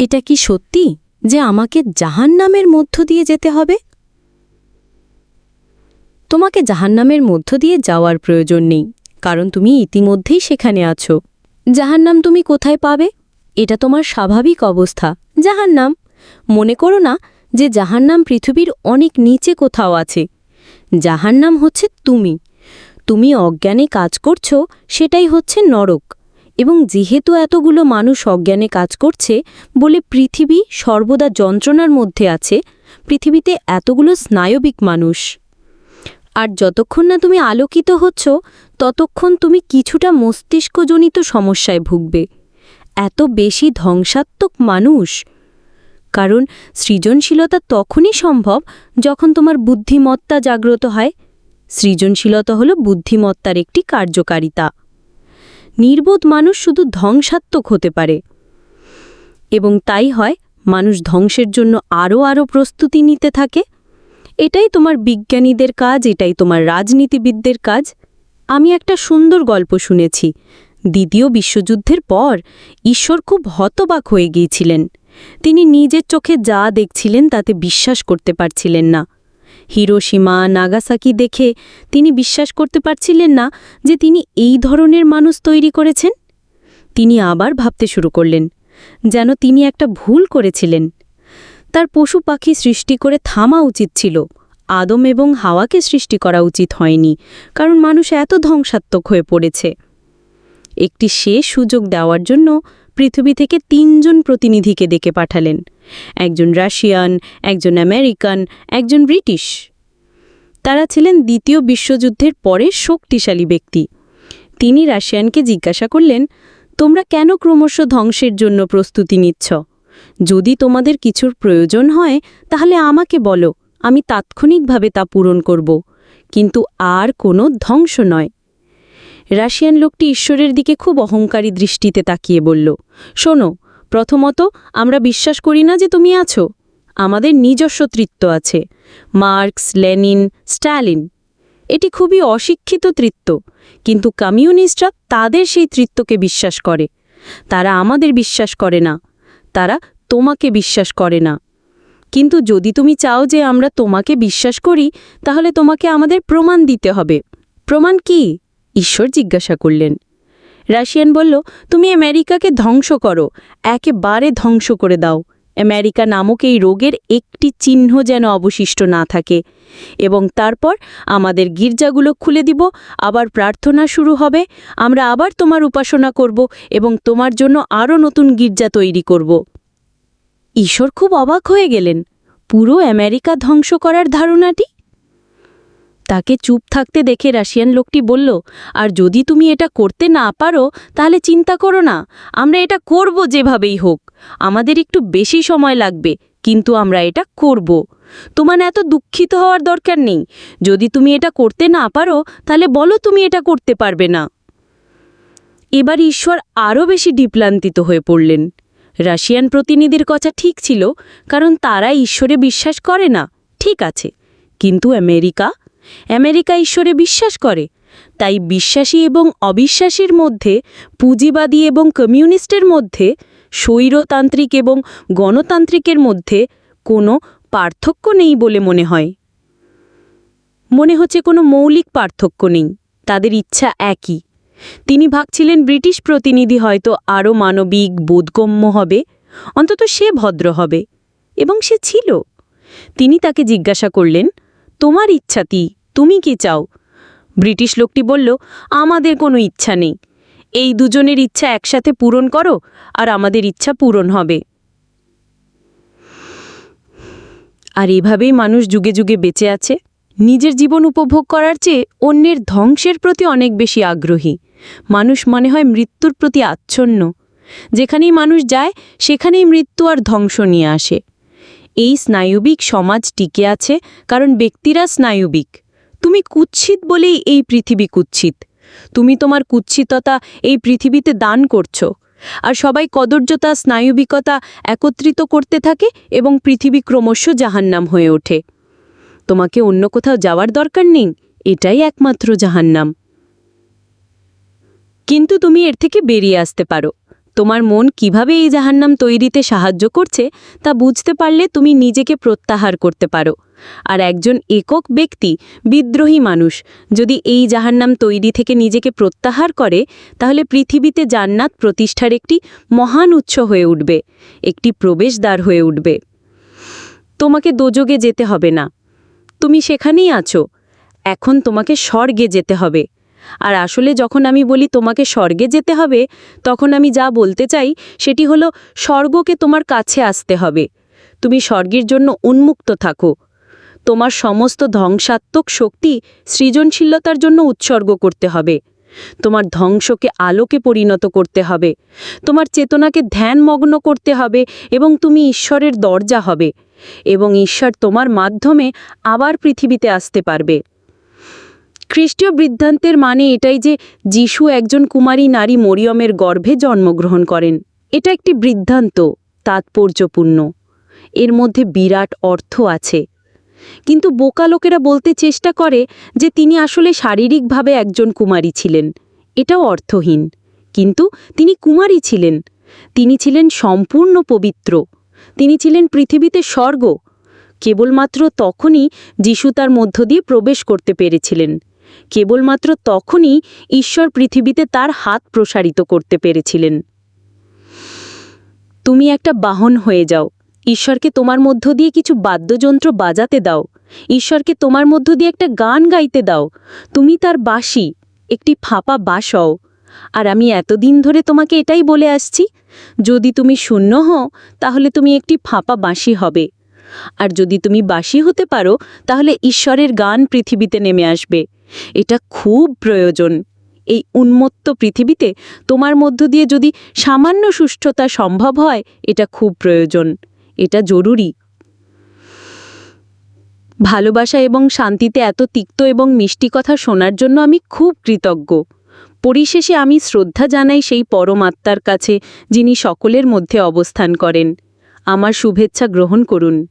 এটা কি সত্যি যে আমাকে জাহান্নামের মধ্য দিয়ে যেতে হবে? তোমাকে জাহান্নামের মধ্য দিয়ে যাওয়ার প্রয়োজন নেই, কারণ তুমি ইতিমধ্যেই সেখানে আছো। জাহান্নাম তুমি কোথায় পাবে? এটা তোমার স্বাভাবিক অবস্থা। জাহান্নাম, মনে করো না যে জাহান্নাম পৃথিবীর অনেক নিচে কোথাও আছে। জাহান্নাম হচ্ছে তুমি। তুমি অজ্ঞানে কাজ করছ, সেটাই হচ্ছে নরক। এবং যেহেতু এতগুলো মানুষ অজ্ঞানে কাজ করছে বলে পৃথিবী সর্বদা যন্ত্রণার মধ্যে আছে, পৃথিবীতে এতগুলো স্নায়বিক মানুষ। আর যতক্ষণ না তুমি আলোকিত হচ্ছ, ততক্ষণ তুমি কিছুটা মস্তিষ্কজনিত সমস্যায় ভুগবে। এত বেশি ধ্বংসাত্মক মানুষ। কারণ সৃজনশীলতা তখনই সম্ভব যখন তোমার বুদ্ধিমত্তা জাগ্রত হয়। সৃজনশীলতা হল বুদ্ধিমত্তার একটি কার্যকারিতা। নির্বোধ মানুষ শুধু ধ্বংসাত্মক হতে পারে। এবং তাই হয়, মানুষ ধ্বংসের জন্য আরও আরও প্রস্তুতি নিতে থাকে। এটাই তোমার বিজ্ঞানীদের কাজ, এটাই তোমার রাজনীতিবিদদের কাজ। আমি একটা সুন্দর গল্প শুনেছি। দ্বিতীয় বিশ্বযুদ্ধের পর ঈশ্বর খুব হতবাক হয়ে গিয়েছিলেন। তিনি নিজের চোখে যা দেখছিলেন তাতে বিশ্বাস করতে পারছিলেন না। হিরোসীমা নাগাসাকি দেখে তিনি বিশ্বাস করতে পারছিলেন না যে তিনি এই ধরনের মানুষ তৈরি করেছেন। তিনি আবার ভাবতে শুরু করলেন, যেন তিনি একটা ভুল করেছিলেন। তার পশু পাখি সৃষ্টি করে থামা উচিত ছিল, আদম এবং হাওয়াকে সৃষ্টি করা উচিত হয়নি, কারণ মানুষ এত ধ্বংসাত্মক হয়ে পড়েছে। একটি শেষ সুযোগ দেওয়ার জন্য পৃথিবী থেকে তিনজন প্রতিনিধিকে ডেকে পাঠালেন। একজন রাশিয়ান, একজন আমেরিকান, একজন ব্রিটিশ। তারা ছিলেন দ্বিতীয় বিশ্বযুদ্ধের পরে শক্তিশালী ব্যক্তি। তিনি রাশিয়ানকে জিজ্ঞাসা করলেন, তোমরা কেন ক্রমশ ধ্বংসের জন্য প্রস্তুতি নিচ্ছ? যদি তোমাদের কিছুর প্রয়োজন হয়, তাহলে আমাকে বলো, আমি তাৎক্ষণিকভাবে তা পূরণ করব। কিন্তু আর কোনো ধ্বংস নয়। রাশিয়ান লোকটি ঈশ্বরের দিকে খুব অহংকারী দৃষ্টিতে তাকিয়ে বলল, শোনো, প্রথমত আমরা বিশ্বাস করি না যে তুমি আছো। আমাদের নিজস্ব তৃত্ব আছে, মার্কস, লেনিন, স্ট্যালিন। এটি খুবই অশিক্ষিত তৃত্ব, কিন্তু কমিউনিস্টরা তাদের সেই তৃত্বকে বিশ্বাস করে। তারা আমাদের বিশ্বাস করে না, তারা তোমাকে বিশ্বাস করে না। কিন্তু যদি তুমি চাও যে আমরা তোমাকে বিশ্বাস করি, তাহলে তোমাকে আমাদের প্রমাণ দিতে হবে। প্রমাণ কি? ঈশ্বর জিজ্ঞাসা করলেন। রাশিয়ান বলল, তুমি আমেরিকাকে ধ্বংস করো, একেবারে ধ্বংস করে দাও। আমেরিকা নামক এই রোগের একটি চিহ্ন যেন অবশিষ্ট না থাকে। এবং তারপর আমাদের গির্জাগুলো খুলে দিব, আবার প্রার্থনা শুরু হবে, আমরা আবার তোমার উপাসনা করব এবং তোমার জন্য আরও নতুন গির্জা তৈরি করব। ঈশ্বর খুব অবাক হয়ে গেলেন। পুরো আমেরিকা ধ্বংস করার ধারণাটি তাকে চুপ থাকতে দেখে রাশিয়ান লোকটি বলল, আর যদি তুমি এটা করতে না পারো, তাহলে চিন্তা করো না। আমরা এটা করব যেভাবেই হোক। আমাদের একটু বেশি সময় লাগবে, কিন্তু আমরা এটা করব। তোমার এত দুঃখিত হওয়ার দরকার নেই। যদি তুমি এটা করতে না পারো, তাহলে বলো তুমি এটা করতে পারবে না। এবার ঈশ্বর আরও বেশি ডিপ্লান্তিত হয়ে পড়লেন। রাশিয়ান প্রতিনিধির কথা ঠিক ছিল, কারণ তারা ঈশ্বরে বিশ্বাস করে না। ঠিক আছে, কিন্তু আমেরিকা আমেরিকা ঈশ্বরে বিশ্বাস করে। তাই বিশ্বাসী এবং অবিশ্বাসীর মধ্যে, পুঁজিবাদী এবং কমিউনিস্টের মধ্যে, স্বৈরতান্ত্রিক এবং গণতান্ত্রিকের মধ্যে কোনো পার্থক্য নেই বলে মনে হয়। মনে হচ্ছে কোনো মৌলিক পার্থক্য নেই, তাদের ইচ্ছা একই। তিনি ভাবছিলেন ব্রিটিশ প্রতিনিধি হয়তো আরও মানবিক বোধগম্য হবে, অন্তত সে ভদ্র হবে, এবং সে ছিল। তিনি তাকে জিজ্ঞাসা করলেন, তোমার ইচ্ছা তি তুমি কি চাও? ব্রিটিশ লোকটি বলল, আমাদের কোনো ইচ্ছা নেই। এই দুজনের ইচ্ছা একসাথে পূরণ করো, আর আমাদের ইচ্ছা পূরণ হবে। আর এভাবেই মানুষ যুগে যুগে বেঁচে আছে। নিজের জীবন উপভোগ করার চেয়ে অন্যের ধ্বংসের প্রতি অনেক বেশি আগ্রহী। মানুষ মনে হয় মৃত্যুর প্রতি আচ্ছন্ন। যেখানেই মানুষ যায়, সেখানেই মৃত্যু আর ধ্বংস নিয়ে আসে। এই স্নায়ুবিক সমাজ টিকে আছে, কারণ ব্যক্তিরা স্নায়ুবিক। তুমি কুৎসিত বলেই এই পৃথিবী কুৎসিত। তুমি তোমার কুৎসিততা এই পৃথিবীতে দান করছ। আর সবাই কদর্যতা, স্নায়ুবিকতা একত্রিত করতে থাকে এবং পৃথিবী ক্রমশ জাহান্নাম হয়ে ওঠে। তোমাকে অন্য কোথাও যাওয়ার দরকার নেই, এটাই একমাত্র জাহান্নাম। কিন্তু তুমি এর থেকে বেরিয়ে আসতে পারো। তোমার মন কীভাবে এই জাহান্নাম তৈরিতে সাহায্য করছে তা বুঝতে পারলে তুমি নিজেকে প্রত্যাহার করতে পারো। আর একজন একক ব্যক্তি, বিদ্রোহী মানুষ, যদি এই জাহান্নাম তৈরি থেকে নিজেকে প্রত্যাহার করে, তাহলে পৃথিবীতে জান্নাত প্রতিষ্ঠার একটি মহান উৎস হয়ে উঠবে, একটি প্রবেশদ্বার হয়ে উঠবে। তোমাকে দোযোগে যেতে হবে না। তুমি সেখানেই আছো। এখন তোমাকে স্বর্গে যেতে হবে। আর আসলে যখন আমি বলি তোমাকে স্বর্গে যেতে হবে, তখন আমি যা বলতে চাই সেটি হলো স্বর্গকে তোমার কাছে আসতে হবে। তুমি স্বর্গের জন্য উন্মুক্ত থাকো। তোমার সমস্ত ধ্বংসাত্মক শক্তি সৃজনশীলতার জন্য উৎসর্গ করতে হবে। তোমার ধ্বংসকে আলোকে পরিণত করতে হবে। তোমার চেতনাকে ধ্যানমগ্ন করতে হবে এবং তুমি ঈশ্বরের দরজা হবে এবং ঈশ্বর তোমার মাধ্যমে আবার পৃথিবীতে আসতে পারবে। খ্রিস্টীয় বৃদ্ধান্তের মানে এটাই যে যিশু একজন কুমারী নারী মরিয়মের গর্ভে জন্মগ্রহণ করেন। এটা একটি বৃদ্ধান্ত, তাৎপর্যপূর্ণ। এর মধ্যে বিরাট অর্থ আছে। কিন্তু বোকা লোকেরা বলতে চেষ্টা করে যে তিনি আসলে শারীরিকভাবে একজন কুমারী ছিলেন। এটাও অর্থহীন। কিন্তু তিনি কুমারী ছিলেন। তিনি ছিলেন সম্পূর্ণ পবিত্র। তিনি ছিলেন পৃথিবীতে স্বর্গ। কেবলমাত্র তখনই যিশু তার মধ্য দিয়ে প্রবেশ করতে পেরেছিলেন। কেবলমাত্র তখনই ঈশ্বর পৃথিবীতে তার হাত প্রসারিত করতে পেরেছিলেন। তুমি একটা বাহন হয়ে যাও। ঈশ্বরকে তোমার মধ্য দিয়ে কিছু বাদ্যযন্ত্র বাজাতে দাও। ঈশ্বরকে তোমার মধ্য দিয়ে একটা গান গাইতে দাও। তুমি তার বাসি, একটি ফাঁপা বাস হও। আর আমি এতদিন ধরে তোমাকে এটাই বলে আসছি, যদি তুমি শূন্য হও, তাহলে তুমি একটি ফাঁপা বাঁশি হবে। আর যদি তুমি বাঁশি হতে পারো, তাহলে ঈশ্বরের গান পৃথিবীতে নেমে আসবে। এটা খুব প্রয়োজন। এই উন্মত্ত পৃথিবীতে তোমার মধ্য দিয়ে যদি সামান্য সুষ্ঠতা সম্ভব হয়, এটা খুব প্রয়োজন। এটা জরুরি। ভালোবাসা এবং শান্তিতে এত তিক্ত এবং মিষ্টি কথা শোনার জন্য আমি খুব কৃতজ্ঞ। পরিশেষে আমি শ্রদ্ধা জানাই সেই পরমাত্মার কাছে, যিনি সকলের মধ্যে অবস্থান করেন। আমার শুভেচ্ছা গ্রহণ করুন।